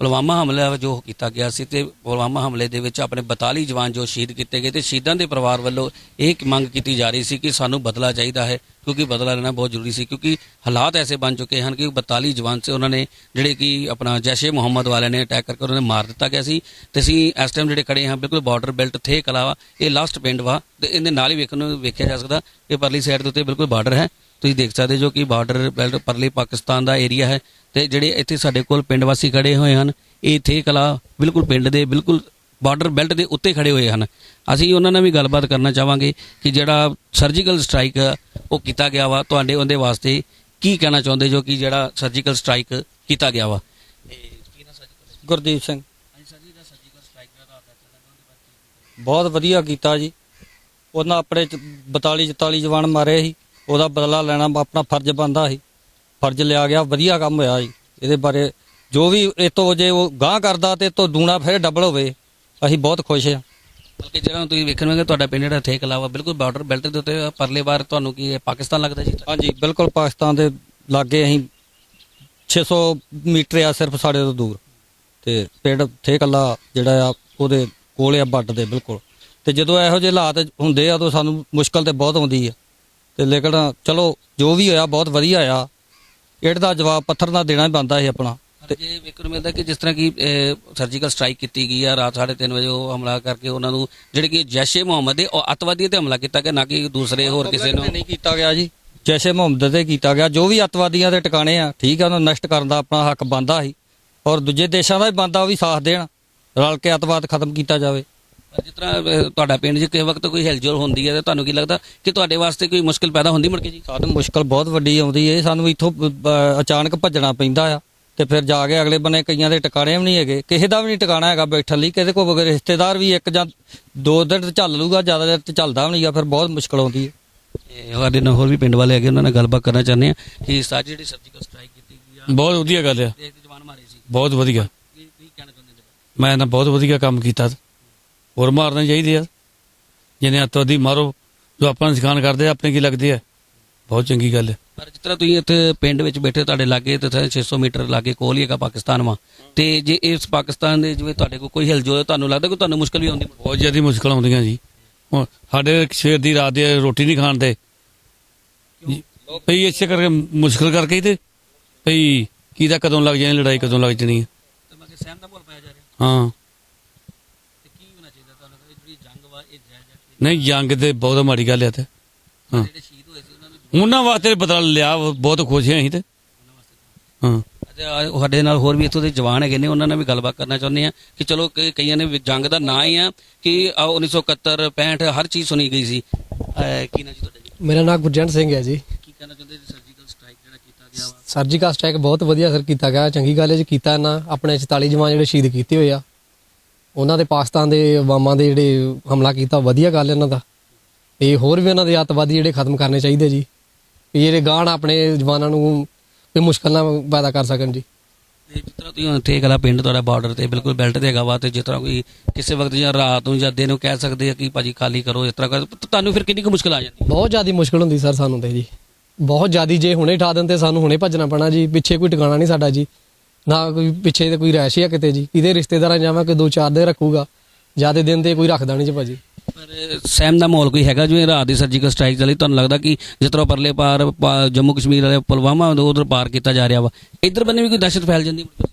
ਪੁਲਵਾਮਾ ਹਮਲਾ ਜੋ ਕੀਤਾ ਗਿਆ ਸੀ ਤੇ ਪੁਲਵਾਮਾ ਹਮਲੇ ਦੇ ਵਿੱਚ ਆਪਣੇ 42 ਜਵਾਨ ਜੋ ਸ਼ਹੀਦ ਕੀਤੇ ਗਏ ਤੇ ਸ਼ਹੀਦਾਂ ਦੇ ਪਰਿਵਾਰ ਵੱਲੋਂ ਇਹ ਮੰਗ ਕੀਤੀ ਜਾ ਰਹੀ ਸੀ ਕਿ ਸਾਨੂੰ ਬਦਲਾ ਚਾਹੀਦਾ ਹੈ, ਕਿਉਂਕਿ ਬਦਲਾ ਲੈਣਾ ਬਹੁਤ ਜ਼ਰੂਰੀ ਸੀ, ਕਿਉਂਕਿ ਹਾਲਾਤ ਐਸੇ ਬਣ ਚੁੱਕੇ ਹਨ ਕਿ 42 ਜਵਾਨ ਸੇ, ਉਹਨਾਂ ਨੇ ਜਿਹੜੇ ਕਿ ਆਪਣਾ ਜੈਸ਼ੇ ਮੁਹੰਮਦ ਵਾਲਿਆਂ ਨੇ ਅਟੈਕ ਕਰਕੇ ਉਹਨਾਂ ਨੇ ਮਾਰ ਦਿੱਤਾ ਗਿਆ ਸੀ ਤੇ ਅਸੀਂ ਇਸ ਟਾਈਮ ਜਿਹੜੇ ਖੜੇ ਹਾਂ, ਬਿਲਕੁਲ ਬਾਰਡਰ ਬੈਲਟ ਥੇ ਕਲਾਵਾ ਇਹ ਲਾਸਟ ਪਿੰਡ ਵਾ ਤੇ ਇਹਦੇ ਨਾਲ ਹੀ ਵੇਖਣ ਨੂੰ ਵੇਖਿਆ ਜਾ ਸਕਦਾ ਕਿ ਪਰਲੀ ਸਾਈਡ ਦੇ ਉੱਤੇ ਬਿਲਕੁਲ ਬਾਰਡਰ ਹੈ। ਤੁਸੀਂ ਦੇਖ ਸਕਦੇ ਜੋ ਕਿ ਬਾਰਡਰ ਬੈਲਟ ਪਰਲੇ ਪਾਕਿਸਤਾਨ ਦਾ ਏਰੀਆ ਹੈ ਤੇ ਜਿਹੜੇ ਇੱਥੇ ਸਾਡੇ ਕੋਲ ਪਿੰਡ ਵਾਸੀ ਖੜੇ ਹੋਏ ਹਨ ਇਹ ਥੇ ਕਲਾ ਬਿਲਕੁਲ ਪਿੰਡ ਦੇ ਬਿਲਕੁਲ ਬਾਰਡਰ ਬੈਲਟ ਦੇ ਉੱਤੇ ਖੜੇ ਹੋਏ ਹਨ। ਅਸੀਂ ਉਹਨਾਂ ਨਾਲ ਵੀ ਗੱਲਬਾਤ ਕਰਨਾ ਚਾਹਾਂਗੇ ਕਿ ਜਿਹੜਾ ਸਰਜੀਕਲ ਸਟ੍ਰਾਈਕ ਉਹ ਕੀਤਾ ਗਿਆ ਵਾ। ਤੁਹਾਡੇ ਉਹਦੇ ਵਾਸਤੇ ਕੀ ਕਹਿਣਾ ਚਾਹੁੰਦੇ ਜੋ ਕਿ ਜਿਹੜਾ ਸਰਜੀਕਲ ਸਟ੍ਰਾਈਕ ਕੀਤਾ ਗਿਆ ਵਾ? ਗੁਰਦੀਪ ਸਿੰਘ। ਬਹੁਤ ਵਧੀਆ ਕੀਤਾ ਜੀ। ਉਹਨਾਂ ਆਪਣੇ 42 44 ਜਵਾਨ ਮਾਰੇ ਸੀ। ਉਹਦਾ ਬਦਲਾ ਲੈਣਾ ਆਪਣਾ ਫਰਜ਼ ਬੰਦਾ ਸੀ। ਫਰਜ਼ ਲਿਆ ਗਿਆ ਵਧੀਆ ਕੰਮ ਹੋਇਆ ਜੀ ਇਹਦੇ ਬਾਰੇ ਜੋ ਵੀ ਇਹ ਤੋਂ ਜੇ ਉਹ ਗਾਂ ਕਰਦਾ ਤੇ ਤੋਂ ਦੂਣਾ ਫਿਰ ਡਬਲ ਹੋਵੇ ਅਸੀਂ ਬਹੁਤ ਖੁਸ਼ ਹਾਂ। ਬਲਕਿ ਜਿਹੜਾ ਤੁਸੀਂ ਵੇਖਣਗੇ ਤੁਹਾਡਾ ਪਿੰਡ ਜਿਹੜਾ ਥੇ ਕਲਾ ਵਾ ਬਿਲਕੁਲ ਬਾਰਡਰ ਬੈਲਟ ਦੇ ਉੱਤੇ ਪਰਲੇ ਬਾਰ ਤੁਹਾਨੂੰ ਕੀ ਇਹ ਪਾਕਿਸਤਾਨ ਲੱਗਦਾ ਜੀ ਹਾਂਜੀ ਬਿਲਕੁਲ ਪਾਕਿਸਤਾਨ ਦੇ ਲਾਗੇ ਅਸੀਂ 600 ਮੀਟਰ ਆ ਸਿਰਫ ਸਾਡੇ ਤੋਂ ਦੂਰ। ਤੇ ਪਿੰਡ ਥੇ ਕੱਲਾ ਜਿਹੜਾ ਆ ਉਹਦੇ ਕੋਲ ਆ ਬੱਟ ਦੇ ਬਿਲਕੁਲ। ਤੇ ਜਦੋਂ ਇਹੋ ਜਿਹੇ ਹਾਲਾਤ ਹੁੰਦੇ ਆ ਤਾਂ ਸਾਨੂੰ ਮੁਸ਼ਕਲ ਤੇ ਬਹੁਤ ਆਉਂਦੀ ਆ। ਤੇ ਲੇਕਿਨ ਚਲੋ ਜੋ ਵੀ ਹੋਇਆ ਬਹੁਤ ਵਧੀਆ ਆ। ਇੱਟ ਦਾ ਜਵਾਬ ਪੱਥਰ ਨਾਲ ਦੇਣਾ ਹੀ ਬੰਦਾ ਸੀ ਆਪਣਾ। ਤੇ ਜੇ ਵੇਖਣ ਨੂੰ ਮਿਲਦਾ ਕਿ ਜਿਸ ਤਰ੍ਹਾਂ ਕਿ ਸਰਜੀਕਲ ਸਟ੍ਰਾਈਕ ਕੀਤੀ ਗਈ ਆ ਰਾਤ 3:30 ਵਜੇ ਉਹ ਹਮਲਾ ਕਰਕੇ ਉਹਨਾਂ ਨੂੰ ਜਿਹੜੇ ਕਿ ਜੈਸ਼ੇ ਮੁਹੰਮਦ ਦੇ ਉਹ ਅੱਤਵਾਦੀ ਤੇ ਹਮਲਾ ਕੀਤਾ ਗਿਆ ਨਾ ਕਿ ਦੂਸਰੇ ਹੋਰ ਕਿਸੇ ਨੂੰ। ਨਹੀਂ ਕੀਤਾ ਗਿਆ ਜੀ। ਜੈਸ਼ੇ ਮੁਹੰਮਦ ਤੇ ਕੀਤਾ ਗਿਆ। ਜੋ ਵੀ ਅੱਤਵਾਦੀਆਂ ਦੇ ਟਿਕਾਣੇ ਆ ਠੀਕ ਆ ਉਹਨਾਂ ਨੂੰ ਨਸ਼ਟ ਕਰਨ ਦਾ ਆਪਣਾ ਹੱਕ ਬੰਦਾ ਸੀ। ਔਰ ਦੂਜੇ ਦੇਸ਼ਾਂ ਦਾ ਵੀ ਬੰਦਾ ਉਹ ਵੀ ਸਾਥ ਦੇਣ ਰਲ ਕੇ ਅੱਤਵਾਦ ਖਤਮ ਕੀਤਾ ਜਾਵੇ। ਜਿਸ ਤਰ੍ਹਾਂ ਤੁਹਾਡਾ ਪਿੰਡ 'ਚ ਕਿਸੇ ਵਕਤ ਕੋਈ ਹਿਲਜੁਲ ਹੁੰਦੀ ਹੈ ਤੇ ਤੁਹਾਨੂੰ ਕੀ ਲੱਗਦਾ ਕਿ ਤੁਹਾਡੇ ਵਾਸਤੇ ਕੋਈ ਮੁਸ਼ਕਲ ਪੈਦਾ ਹੁੰਦੀ ਮੁੜ ਕੇ ਜੀ? ਸਾਨੂੰ ਮੁਸ਼ਕਲ ਬਹੁਤ ਵੱਡੀ ਆਉਂਦੀ ਹੈ। ਸਾਨੂੰ ਇੱਥੋਂ ਅਚਾਨਕ ਭੱਜਣਾ ਪੈਂਦਾ ਆ ਤੇ ਫਿਰ ਜਾ ਕੇ ਅਗਲੇ ਬੰਨੇ ਕਈਆਂ ਦੇ ਟਿਕਾਣੇ ਵੀ ਨਹੀਂ ਹੈਗੇ। ਕਿਸੇ ਦਾ ਵੀ ਨਹੀਂ ਟਿਕਾਣਾ ਹੈਗਾ ਬੈਠਣ ਲਈ। ਕਿਸੇ ਕੋਲ ਬਗੈਰ ਰਿਸ਼ਤੇਦਾਰ ਵੀ ਇੱਕ ਜਾਂ ਦੋ ਦਿਨ ਤੇ ਚੱਲ ਲੂਗਾ ਜ਼ਿਆਦਾ ਦਿਨ ਤੇ ਚੱਲਦਾ ਵੀ ਨਹੀਂਗਾ ਫਿਰ ਬਹੁਤ ਮੁਸ਼ਕਲ ਆਉਂਦੀ ਹੈ। ਤੇ ਸਾਡੇ ਨਾਲ ਹੋਰ ਵੀ ਪਿੰਡ ਵਾਲੇ ਹੈਗੇ ਉਹਨਾਂ ਨਾਲ ਗੱਲਬਾਤ ਕਰਨਾ ਚਾਹੁੰਦੇ ਆ ਕਿ ਸਾਡੀ ਜਿਹੜੀ ਸਰਜੀਕਲ ਸਟ੍ਰਾਈਕ ਕੀਤੀ ਗਈ ਆ। ਬਹੁਤ ਵਧੀਆ ਗੱਲ ਆ। ਤੇ ਇੱਕ ਜਵਾਨ ਮਾਰੇ ਸੀ। ਬਹੁਤ ਵਧੀਆ। ਕੀ ਕੀ ਕਹਿਣਾ ਚਾਹੁੰਦੇ ਨੇ ਮੈਂ ਨਾ ਬਹੁਤ ਵਧੀਆ ਕੰਮ ਕੀਤਾ। ਹੋਰ ਮਾਰਨੇ ਚਾਹੀਦੇ ਆ। ਜਿਹਨੇ ਅੱਤਵਾਦੀ ਮਾਰੋ ਜੋ ਆਪਾਂ ਨੂੰ ਸਿਖਾਣ ਕਰਦੇ ਆ ਆਪਣੇ ਕੀ ਲੱਗਦੇ ਆ। ਬਹੁਤ ਚੰਗੀ ਗੱਲ ਹੈ ਪਰ ਜਿਸ ਤਰ੍ਹਾਂ ਤੁਸੀਂ ਇੱਥੇ ਪਿੰਡ ਵਿੱਚ ਬੈਠੇ ਤੁਹਾਡੇ ਲਾਗੇ ਤੇ ਇੱਥੇ 600 ਮੀਟਰ ਲਾਗੇ ਕੋਲ ਹੀ ਹੈਗਾ ਪਾਕਿਸਤਾਨ ਵਾ। ਤੇ ਜੇ ਇਸ ਪਾਕਿਸਤਾਨ ਦੇ ਜਿਵੇਂ ਤੁਹਾਡੇ ਕੋਲ ਕੋਈ ਹਿਲਜੁਲ ਹੈ, ਤੁਹਾਨੂੰ ਲੱਗਦਾ ਕਿ ਤੁਹਾਨੂੰ ਮੁਸ਼ਕਲ ਵੀ ਆਉਂਦੀ? ਬਹੁਤ ਜ਼ਿਆਦਾ ਮੁਸ਼ਕਲ ਆਉਂਦੀਆਂ ਜੀ। ਹੁਣ ਸਾਡੇ ਸਵੇਰ ਦੀ ਰਾਤ ਦੀ ਰੋਟੀ ਨਹੀਂ ਖਾਣ ਦੇ। ਭਈ ਇਸੇ ਕਰਕੇ ਮੁਸ਼ਕਲ ਕਰਕੇ ਹੀ ਤੇ। ਭਈ ਕਿਹਦਾ ਕਦੋਂ ਲੱਗ ਜਾਣੀ ਲੜਾਈ ਕਦੋਂ ਲੱਗ ਜਾਣੀ ਹੈ ਤੇ ਮੈਂ ਕਿ ਸਹਿਮ ਦਾ ਭੁੱਲ ਪਾਇਆ ਜਾ ਰਿਹਾ। ਹਾਂ ਤੇ ਕੀ ਹੋਣਾ ਚਾਹੀਦਾ ਤੁਹਾਨੂੰ ਇਹ ਜਿਹੜੀ ਜੰਗ ਵਾ ਇਹ ਜਾਇਜ਼ ਹੈ ਨਹੀਂ ਜੰਗ ਤੇ ਬਹੁਤ ਮਾੜੀ ਗੱਲ ਹੈ ਤੇ। ਹਾਂ। ਜਿਹੜੇ ਸ਼ਹੀਦ ਹੋਏ ਸੀ ਉਹਨਾਂ ਨੂੰ ਵਾਸਤੇ ਬਦਲਾ ਲਿਆ ਬਹੁਤ ਖੁਸ਼ ਹਾਂ ਅਸੀਂ ਤੇ। ਹਾਂ। ਸਾਡੇ ਨਾਲ ਹੋਰ ਵੀ ਇੱਥੋਂ ਦੇ ਜਵਾਨ ਹੈਗੇ ਨੇ ਉਹਨਾਂ ਨਾਲ ਵੀ ਗੱਲਬਾਤ ਕਰਨਾ ਚਾਹੁੰਦੇ ਆ ਕਿ ਚਲੋ ਕਈ- ਕਈਆਂ ਨੇ ਜੰਗ ਦਾ ਨਾਂ ਹੀ ਆ ਕਿ ਆਹ 1971 65 ਹਰ ਚੀਜ਼ ਸੁਣੀ ਗਈ ਸੀ। ਕੀ ਨਾ ਜੀ ਤੁਹਾਡਾ ਮੇਰਾ ਨਾਮ ਗੁਰਜੰਟ ਸਿੰਘ ਹੈ ਜੀ। ਕੀ ਕਹਿਣਾ ਚਾਹੁੰਦੇ ਜੀ? ਸਰਜੀਕਲ ਸਟ੍ਰਾਈਕ ਜਿਹੜਾ ਕੀਤਾ ਗਿਆ ਵਾ। ਸਰਜੀਕਲ ਸਟ੍ਰਾਈਕ ਬਹੁਤ ਵਧੀਆ ਸਰ ਕੀਤਾ ਗਿਆ ਚੰਗੀ ਗੱਲ ਹੈ ਜੀ ਕੀਤਾ ਨਾ। ਆਪਣੇ 44 ਜਵਾਨ ਜਿਹੜੇ ਸ਼ਹੀਦ ਕੀਤੇ ਹੋਏ ਆ। ਉਹਨਾਂ ਦੇ ਪਾਕਿਸਤਾਨ ਦੇ ਅਵਾਮਾਂ ਦੇ ਜਿਹੜੇ ਹਮਲਾ ਕੀਤਾ ਵਧੀਆ ਗੱਲ ਇਹਨਾਂ ਦਾ। ਤੇ ਹੋਰ ਵੀ ਉਹਨਾਂ ਦੇ ਅੱਤਵਾਦੀ ਜਿਹੜੇ ਖਤਮ ਕਰਨੇ ਚਾਹੀਦੇ ਜੀ। ਵੀ ਜਿਹੜੇ ਗਾਣ ਆਪਣੇ ਜਵਾਨਾਂ ਨੂੰ ਕੋਈ ਮੁਸ਼ਕਲ ਨਾ ਪੈਦਾ ਕਰ ਸਕਣ ਜੀ। ਜਿਸ ਤਰ੍ਹਾਂ ਤੁਸੀਂ ਉੱਥੇ ਗਲਾ ਪਿੰਡ ਤੁਹਾਡਾ ਬਾਰਡਰ ਤੇ ਬਿਲਕੁਲ ਬੈਲਟ ਤੇ ਹੈਗਾ ਵਾ ਤੇ ਜਿਸ ਤਰ੍ਹਾਂ ਕੋਈ ਕਿਸੇ ਵਕਤ ਜਾਂ ਰਾਤ ਨੂੰ ਜਾਂ ਦਿਨ ਨੂੰ ਕਹਿ ਸਕਦੇ ਆ ਕਿ ਭਾਜੀ ਖਾਲੀ ਕਰੋ ਇਸ ਤਰ੍ਹਾਂ ਕਰ ਤੁਹਾਨੂੰ ਫਿਰ ਕਿੰਨੀ ਕੁ ਮੁਸ਼ਕਲ ਆ ਜਾਂਦੀ ਬਹੁਤ ਜ਼ਿਆਦਾ ਮੁਸ਼ਕਲ ਹੁੰਦੀ ਸਰ ਸਾਨੂੰ ਤੇ ਜੀ। ਬਹੁਤ ਜ਼ਿਆਦੀ ਜੇ ਹੁਣੇ ਠਾ ਦਿੰਦੇ ਸਾਨੂੰ ਹੁਣੇ ਭੱਜਣਾ ਪੈਣਾ ਜੀ ਪਿੱਛੇ ਕੋਈ ਟਿਕਾਣਾ ਨਹੀਂ ਸਾਡਾ ਜੀ। ਨਾ ਕੋਈ ਪਿੱਛੇ ਤੇ ਕੋਈ ਰੈਸ਼ ਹੀ ਆ ਕਿਤੇ ਜੀ। ਕਿਤੇ ਰਿਸ਼ਤੇਦਾਰਾਂ ਜਾਵਾਂ ਕਿ ਦੋ ਚਾਰ ਦਿਨ ਰੱਖੂਗਾ। ਜਿਆਦੇ ਦਿਨ ਤੇ ਕੋਈ ਰੱਖਦਾ ਨਹੀਂ ਜੀ ਭਾਜੀ। ਪਰ ਸਹਿਮ ਦਾ ਮਾਹੌਲ ਕੋਈ ਹੈਗਾ ਜਿਵੇਂ ਰਾਤ ਦੀ ਸਰਜੀਕਲ ਸਟ੍ਰਾਈਕ ਚੱਲੀ ਤੁਹਾਨੂੰ ਲੱਗਦਾ ਕਿ ਜਿਸ ਤਰ੍ਹਾਂ ਪਰਲੇ ਪਾਰ ਜੰਮੂ ਕਸ਼ਮੀਰ ਵਾਲੇ ਪੁਲਵਾਮਾ ਉਧਰ ਪਾਰ ਕੀਤਾ ਜਾ ਰਿਹਾ ਵਾ? ਇੱਧਰ ਬੰਨੇ ਵੀ ਕੋਈ ਦਹਿਸ਼ਤ ਫੈਲ ਜਾਂਦੀ? ਕੇ?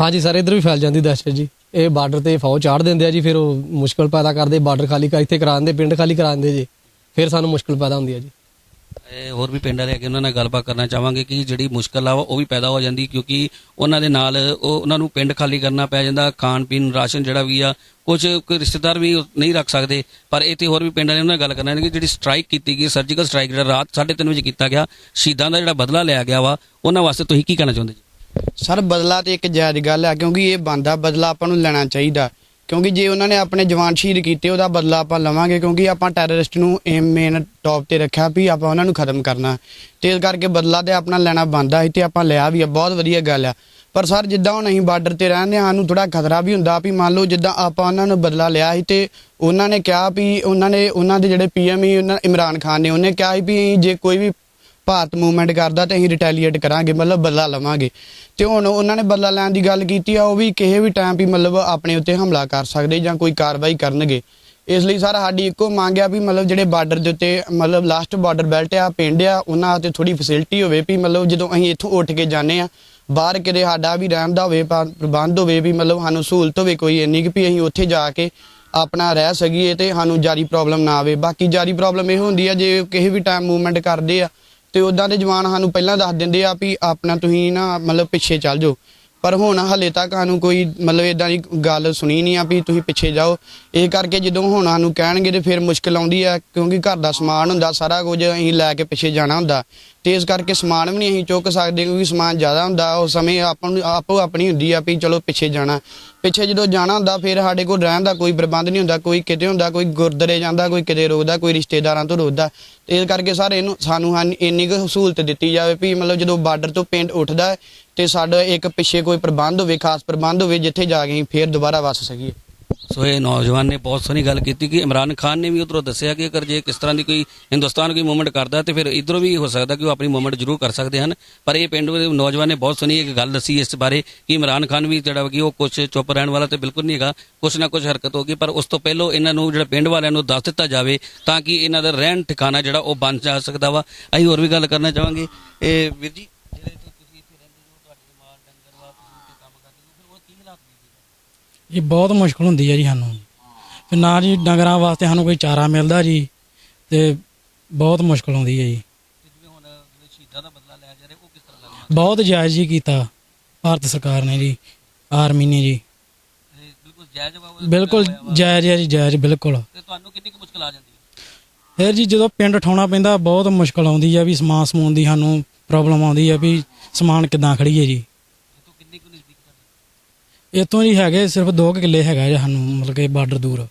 ਹਾਂਜੀ ਸਰ ਇਧਰ ਵੀ ਫੈਲ ਜਾਂਦੀ ਦਹਿਸ਼ਤ ਜੀ। ਇਹ ਬਾਰਡਰ ਤੇ ਫੌਜ ਚਾੜ ਦਿੰਦੇ ਆ ਜੀ ਫਿਰ ਉਹ ਮੁਸ਼ਕਲ ਪੈਦਾ ਕਰਦੇ ਬਾਰਡਰ ਖਾਲੀ ਕਰ ਇੱਥੇ ਕਰਾ ਦਿੰਦੇ ਪਿੰਡ ਖਾਲੀ ਕਰਾ ਦਿੰਦੇ ਜੀ। ਫਿਰ ਸਾਨੂੰ ਮੁਸ਼ਕਲ ਪੈਦਾ ਹੁੰਦੀ ਹੈ ਜੀ। ਹੋਰ ਵੀ ਪਿੰਡ ਵਾਲੇ ਅੱਗੇ ਉਹਨਾਂ ਨਾਲ ਗੱਲਬਾਤ ਕਰਨਾ ਚਾਹਾਂਗੇ ਕਿ ਜਿਹੜੀ ਮੁਸ਼ਕਲ ਆ ਵਾ ਉਹ ਵੀ ਪੈਦਾ ਹੋ ਜਾਂਦੀ ਕਿਉਂਕਿ ਉਹਨਾਂ ਦੇ ਨਾਲ ਉਹ ਉਹਨਾਂ ਨੂੰ ਪਿੰਡ ਖਾਲੀ ਕਰਨਾ ਪੈ ਜਾਂਦਾ, ਖਾਣ ਪੀਣ ਰਾਸ਼ਨ ਜਿਹੜਾ ਵੀ ਆ, ਕੁਝ ਕੋਈ ਰਿਸ਼ਤੇਦਾਰ ਵੀ ਨਹੀਂ ਰੱਖ ਸਕਦੇ। ਪਰ ਇੱਥੇ ਹੋਰ ਵੀ ਪਿੰਡ ਵਾਲੇ ਉਹਨਾਂ ਨਾਲ ਗੱਲ ਕਰਨਾ ਕਿ ਜਿਹੜੀ ਸਟ੍ਰਾਈਕ ਕੀਤੀ ਗਈ ਸਰਜੀਕਲ ਸਟ੍ਰਾਈਕ ਜਿਹੜਾ ਰਾਤ 3:30 ਵਜੇ ਕੀਤਾ ਗਿਆ, ਸ਼ਹੀਦਾਂ ਦਾ ਜਿਹੜਾ ਬਦਲਾ ਲਿਆ ਗਿਆ ਵਾ, ਉਹਨਾਂ ਵਾਸਤੇ ਤੁਸੀਂ ਕੀ ਕਹਿਣਾ ਚਾਹੁੰਦੇ ਜੀ? ਸਰ, ਬਦਲਾ ਤੇ ਇੱਕ ਜਾਇਜ਼ ਗੱਲ ਆ, ਕਿਉਂਕਿ ਇਹ ਬੰਦਾ ਬਦਲਾ ਆਪਾਂ ਨੂੰ ਲੈਣਾ ਚਾਹੀਦਾ। ਕਿਉਂਕਿ ਜੇ ਉਹਨਾਂ ਨੇ ਆਪਣੇ ਜਵਾਨ ਸ਼ਹੀਦ ਕੀਤੇ, ਉਹਦਾ ਬਦਲਾ ਆਪਾਂ ਲਵਾਂਗੇ ਕਿਉਂਕਿ ਆਪਾਂ ਟੈਰਰਿਸਟ ਨੂੰ ਏਮ ਮੇਨ ਟੌਪ ਤੇ ਰੱਖਿਆ ਵੀ ਆਪਾਂ ਉਹਨਾਂ ਨੂੰ ਖਤਮ ਕਰਨਾ। ਤੇ ਇਸ ਕਰਕੇ ਬਦਲਾ ਤੇ ਆਪਣਾ ਲੈਣਾ ਬੰਦਾ ਸੀ ਤੇ ਆਪਾਂ ਲਿਆ ਵੀ ਆ, ਬਹੁਤ ਵਧੀਆ ਗੱਲ ਆ। ਪਰ ਸਰ, ਜਿੱਦਾਂ ਹੁਣ ਅਸੀਂ ਬਾਰਡਰ ਤੇ ਰਹਿੰਦੇ ਹਾਂ, ਸਾਨੂੰ ਥੋੜਾ ਖਤਰਾ ਵੀ ਹੁੰਦਾ ਵੀ ਮੰਨ ਲਓ ਜਿੱਦਾਂ ਆਪਾਂ ਉਹਨਾਂ ਨੂੰ ਬਦਲਾ ਲਿਆ ਸੀ ਤੇ ਉਹਨਾਂ ਨੇ ਕਿਹਾ ਵੀ ਉਹਨਾਂ ਨੇ, ਉਹਨਾਂ ਦੇ ਜਿਹੜੇ ਪੀਐਮ ਹੀ ਉਹਨਾਂ ਇਮਰਾਨ ਖਾਨ ਨੇ, ਉਹਨੇ ਕਿਹਾ ਸੀ ਵੀ ਜੇ ਕੋਈ ਵੀ ਭਾਰਤ ਮੂਵਮੈਂਟ ਕਰਦਾ ਤੇ ਅਸੀਂ ਰਿਟੈਲੀਏਟ ਕਰਾਂਗੇ, ਮਤਲਬ ਬਦਲਾ ਲਵਾਂਗੇ। ਤੇ ਹੁਣ ਉਹਨਾਂ ਨੇ ਬਦਲਾ ਲੈਣ ਦੀ ਗੱਲ ਕੀਤੀ ਆ, ਉਹ ਵੀ ਕਿਸੇ ਵੀ ਟਾਈਮ ਵੀ ਮਤਲਬ ਆਪਣੇ ਉੱਤੇ ਹਮਲਾ ਕਰ ਸਕਦੇ ਜਾਂ ਕੋਈ ਕਾਰਵਾਈ ਕਰਨਗੇ। ਇਸ ਲਈ ਸਰ ਸਾਡੀ ਇੱਕੋ ਮੰਗ ਆ ਵੀ ਮਤਲਬ ਜਿਹੜੇ ਬਾਰਡਰ ਦੇ ਉੱਤੇ ਮਤਲਬ ਲਾਸਟ ਬਾਰਡਰ ਬੈਲਟ ਆ, ਪਿੰਡ ਆ, ਉਹਨਾਂ ਤੇ ਥੋੜੀ ਫੈਸਿਲਿਟੀ ਹੋਵੇ ਵੀ ਮਤਲਬ ਜਦੋਂ ਅਸੀਂ ਇੱਥੋਂ ਉੱਠ ਕੇ ਜਾਂਦੇ ਆ, ਬਾਹਰ ਕਿਤੇ ਸਾਡਾ ਵੀ ਰਹਿਣ ਦਾ ਹੋਵੇ, ਪਾ- ਪ੍ਰਬੰਧ ਹੋਵੇ ਵੀ ਮਤਲਬ ਸਾਨੂੰ ਸਹੂਲਤ ਹੋਵੇ ਕੋਈ ਇੰਨੀ ਕਿ ਵੀ ਅਸੀਂ ਉੱਥੇ ਜਾ ਕੇ ਆਪਣਾ ਰਹਿ ਸਕੀਏ ਤੇ ਸਾਨੂੰ ਜਾਰੀ ਪ੍ਰੋਬਲਮ ਨਾ ਆਵੇ। ਬਾਕੀ ਜਾਰੀ ਪ੍ਰੋਬਲਮ ਇਹ ਹੁੰਦੀ ਆ, ਜੇ ਕਿਸੇ ਵੀ ਟਾਈਮ ਮੂਵਮੈਂਟ ਕਰਦੇ ਆ ਤੇ ਉਦਾਂ ਦੇ ਜਵਾਨ ਸਾਨੂੰ ਪਹਿਲਾਂ ਦੱਸ ਦਿੰਦੇ ਆ ਵੀ ਆਪਣਾ ਤੁਸੀਂ ਨਾ ਮਤਲਬ ਪਿੱਛੇ ਚੱਲ ਜਾਓ। ਪਰ ਹੁਣ ਹਲੇ ਤੱਕ ਸਾਨੂੰ ਕੋਈ ਮਤਲਬ ਇਦਾਂ ਦੀ ਗੱਲ ਸੁਣੀ ਨਹੀਂ ਆ ਵੀ ਤੁਸੀਂ ਪਿੱਛੇ ਜਾਓ। ਇਹ ਕਰਕੇ ਜਦੋਂ ਹੁਣ ਸਾਨੂੰ ਕਹਿਣਗੇ ਤੇ ਫਿਰ ਮੁਸ਼ਕਲ ਆਉਂਦੀ ਆ, ਕਿਉਂਕਿ ਘਰ ਦਾ ਸਮਾਨ ਹੁੰਦਾ, ਸਾਰਾ ਕੁਝ ਅਸੀਂ ਲੈ ਕੇ ਪਿੱਛੇ ਜਾਣਾ ਹੁੰਦਾ। ਤੇ ਇਸ ਕਰਕੇ ਸਮਾਨ ਵੀ ਨਹੀਂ ਅਸੀਂ ਚੁੱਕ ਸਕਦੇ, ਕਿਉਂਕਿ ਸਮਾਨ ਜ਼ਿਆਦਾ ਹੁੰਦਾ ਉਸ ਸਮੇਂ ਆਪਾਂ ਨੂੰ ਆਪੋ ਆਪਣੀ ਹੁੰਦੀ ਆ ਵੀ ਚਲੋ ਪਿੱਛੇ ਜਾਣਾ। ਪਿੱਛੇ ਜਦੋਂ ਜਾਣਾ ਹੁੰਦਾ, ਫਿਰ ਸਾਡੇ ਕੋਲ ਰਹਿਣ ਦਾ ਕੋਈ ਪ੍ਰਬੰਧ ਨਹੀਂ ਹੁੰਦਾ, ਕੋਈ ਕਿਤੇ ਹੁੰਦਾ, ਕੋਈ ਗੁਰਦੁਆਰੇ ਜਾਂਦਾ, ਕੋਈ ਕਿਤੇ ਰੋਕਦਾ, ਕੋਈ ਰਿਸ਼ਤੇਦਾਰਾਂ ਤੋਂ ਰੋਕਦਾ। ਇਸ ਕਰਕੇ ਸਰ ਇਹਨੂੰ ਸਾਨੂੰ ਹਨ ਇੰਨੀ ਕੁ ਸਹੂਲਤ ਦਿੱਤੀ ਜਾਵੇ ਵੀ ਮਤਲਬ ਜਦੋਂ ਬਾਰਡਰ ਤੋਂ ਪਿੰਡ ਉੱਠਦਾ ਤੇ ਸਾਡਾ ਇੱਕ ਪਿੱਛੇ ਕੋਈ ਪ੍ਰਬੰਧ ਹੋਵੇ, ਖਾਸ ਪ੍ਰਬੰਧ ਹੋਵੇ, ਜਿੱਥੇ ਜਾ ਕੇ ਅਸੀਂ ਫੇਰ ਦੁਬਾਰਾ ਵਸ ਸਕੀਏ। ਸੋ ਇਹ ਨੌਜਵਾਨ ਨੇ ਬਹੁਤ ਸੋਹਣੀ ਗੱਲ ਕੀਤੀ ਕਿ ਇਮਰਾਨ ਖਾਨ ਨੇ ਵੀ ਉਧਰੋਂ ਦੱਸਿਆ ਕਿ ਅਗਰ ਜੇ ਕਿਸ ਤਰ੍ਹਾਂ ਦੀ ਕੋਈ ਹਿੰਦੁਸਤਾਨ ਕੋਈ ਮੂਵਮੈਂਟ ਕਰਦਾ ਤੇ ਫਿਰ ਇਧਰੋਂ ਵੀ ਹੋ ਸਕਦਾ ਕਿ ਉਹ ਆਪਣੀ ਮੂਵਮੈਂਟ ਜ਼ਰੂਰ ਕਰ ਸਕਦੇ ਹਨ। ਪਰ ਇਹ ਪਿੰਡ ਦੇ ਨੌਜਵਾਨ ਨੇ ਬਹੁਤ ਸੋਹਣੀ ਇੱਕ ਗੱਲ ਦੱਸੀ ਇਸ ਬਾਰੇ ਕਿ ਇਮਰਾਨ ਖਾਨ ਵੀ ਜਿਹੜਾ ਵਾ ਕਿ ਉਹ ਕੁਝ ਚੁੱਪ ਰਹਿਣ ਵਾਲਾ ਤੇ ਬਿਲਕੁਲ ਨਹੀਂ ਹੈਗਾ ਕੁਝ ਨਾ ਕੁਝ ਹਰਕਤ ਹੋਗੀ ਪਰ ਉਸ ਤੋਂ ਪਹਿਲਾਂ ਇਹਨਾਂ ਨੂੰ ਜਿਹੜਾ ਪਿੰਡ ਵਾਲਿਆਂ ਨੂੰ ਦੱਸ ਦਿੱਤਾ ਜਾਵੇ ਤਾਂ ਕਿ ਇਹਨਾਂ ਦਾ ਰਹਿਣ ਠਿਕਾਣਾ ਜਿਹੜਾ ਉਹ ਬਣ ਜਾ ਸਕਦਾ ਵਾ। ਅਸੀਂ ਹੋਰ ਵੀ ਗੱਲ ਕਰਨਾ ਚਾਹਾਂਗੇ। ਇਹ ਵੀਰ ਜੀ ਜਿਹੜੇ ਤੁਸੀਂ ਇੱਥੇ ਰਹਿੰਦੇ ਹੋ ਤੁਹਾਡੇ ਮਾਲ ਡੰਗਰ ਵਾ ਤੁਸੀਂ ਇੱਥੇ ਕੰਮ ਕਰਦੇ ਹੋ ਫਿਰ ਉਹ ਕੀ ਹਾਲਾਤ ਨੇ ਬਹੁਤ ਮੁਸ਼ਕਲ ਹੁੰਦੀ ਹੈ ਜੀ ਸਾਨੂੰ। ਤੇ ਨਾ ਜੀ ਡੰਗਰਾਂ ਵਾਸਤੇ ਸਾਨੂੰ ਕੋਈ ਚਾਰਾ ਮਿਲਦਾ ਜੀ ਤੇ ਬਹੁਤ ਮੁਸ਼ਕਲ ਆਉਂਦੀ ਹੈ ਜੀ। ਤੇ ਜਿਵੇਂ ਹੁਣ ਜਿਹੜੇ ਸ਼ਹੀਦਾਂ ਦਾ ਬਦਲਾ ਲਿਆ ਜਾ ਰਿਹਾ ਉਹ ਕਿਸ ਤਰ੍ਹਾਂ ਲੱਗਦਾ? ਬਹੁਤ ਜਾਇਜ਼ ਜੀ ਕੀਤਾ ਭਾਰਤ ਸਰਕਾਰ ਨੇ ਜੀ ਆਰਮੀ ਨੇ ਜੀ। ਬਿਲਕੁਲ ਜਾਇਜ਼ ਬਿਲਕੁਲ। ਜਾਇਜ਼ ਹੈ ਜੀ ਜਾਇਜ਼ ਬਿਲਕੁਲ। ਤੇ ਤੁਹਾਨੂੰ ਕਿੰਨੀ ਕੁ ਮੁਸ਼ਕਲ ਆ ਜਾਂਦੀ ਹੈ? ਫਿਰ ਜੀ ਜਦੋਂ ਪਿੰਡ ਠਾਉਣਾ ਪੈਂਦਾ ਬਹੁਤ ਮੁਸ਼ਕਲ ਆਉਂਦੀ ਹੈ ਵੀ ਸਮਾਨ ਸਮੂਨ ਦੀ ਸਾਨੂੰ ਪ੍ਰੋਬਲਮ ਆਉਂਦੀ ਹੈ ਵੀ ਸਮਾਨ ਕਿੱਦਾਂ ਖੜੀਏ ਜੀ ਇਤੋਂ ਕਿੰਨੀ ਕੁ ਨਜ਼ਦੀਕ ਤੁਹਾਡੇ ਇਤੋਂ ਜੀ ਹੈਗੇ ਸਿਰਫ 2 ਕਿੱਲੇ ਹੈਗਾ ਜੀ ਸਾਨੂੰ ਮਤਲਬ ਕਿ ਬਾਰਡਰ ਦੂਰ।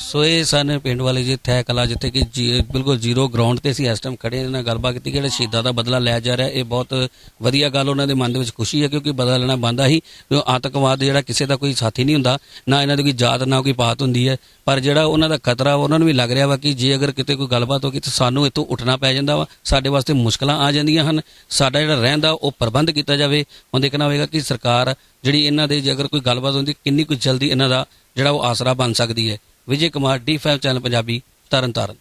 ਸੋ ਇਹ ਸਨ ਪਿੰਡ ਵਾਲੇ ਜੀ ਥੈ ਕਲਾ, ਜਿੱਥੇ ਕਿ ਜੀ- ਬਿਲਕੁਲ ਜ਼ੀਰੋ ਗਰਾਊਂਡ ਤੇ ਅਸੀਂ ਇਸ ਟਾਈਮ ਖੜੇ ਇਹਨਾਂ ਨਾਲ ਗੱਲਬਾਤ ਕੀਤੀ ਕਿ ਜਿਹੜੇ ਸ਼ਹੀਦਾਂ ਦਾ ਬਦਲਾ ਲਿਆ ਜਾ ਰਿਹਾ, ਇਹ ਬਹੁਤ ਵਧੀਆ ਗੱਲ ਉਹਨਾਂ ਦੇ ਮਨ ਦੇ ਵਿੱਚ ਖੁਸ਼ੀ ਹੈ, ਕਿਉਂਕਿ ਬਦਲਾ ਲੈਣਾ ਬੰਦਾ ਹੀ ਕਿਉਂ ਆਤੰਕਵਾਦ ਜਿਹੜਾ ਕਿਸੇ ਦਾ ਕੋਈ ਸਾਥੀ ਨਹੀਂ ਹੁੰਦਾ, ਨਾ ਇਹਨਾਂ ਦੀ ਕੋਈ ਜਾਤ, ਨਾ ਕੋਈ ਪਾਤ ਹੁੰਦੀ ਹੈ। ਪਰ ਜਿਹੜਾ ਉਹਨਾਂ ਦਾ ਖਤਰਾ, ਉਹਨਾਂ ਨੂੰ ਵੀ ਲੱਗ ਰਿਹਾ ਵਾ ਕਿ ਜੇ ਅਗਰ ਕਿਤੇ ਕੋਈ ਗੱਲਬਾਤ ਹੋ ਗਈ ਤਾਂ ਸਾਨੂੰ ਇੱਥੋਂ ਉੱਠਣਾ ਪੈ ਜਾਂਦਾ ਵਾ। ਸਾਡੇ ਵਾਸਤੇ ਮੁਸ਼ਕਲਾਂ ਆ ਜਾਂਦੀਆਂ ਹਨ। ਸਾਡਾ ਜਿਹੜਾ ਰਹਿੰਦਾ, ਉਹ ਪ੍ਰਬੰਧ ਕੀਤਾ ਜਾਵੇ। ਹੁਣ ਦੇਖਣਾ ਹੋਵੇਗਾ ਕਿ ਸਰਕਾਰ ਜਿਹੜੀ ਇਹਨਾਂ ਦੇ ਜੇ ਅਗਰ ਕੋਈ ਗੱਲਬਾਤ ਹੁੰਦੀ, ਕਿੰਨੀ ਕੁ ਜਲਦੀ ਇਹਨਾਂ ਦਾ ਜਿਹੜਾ ਉਹ ਆਸਰਾ ਬਣ ਸਕਦੀ ਹੈ। Vijay Kumar D five channel Punjabi Tarn Taran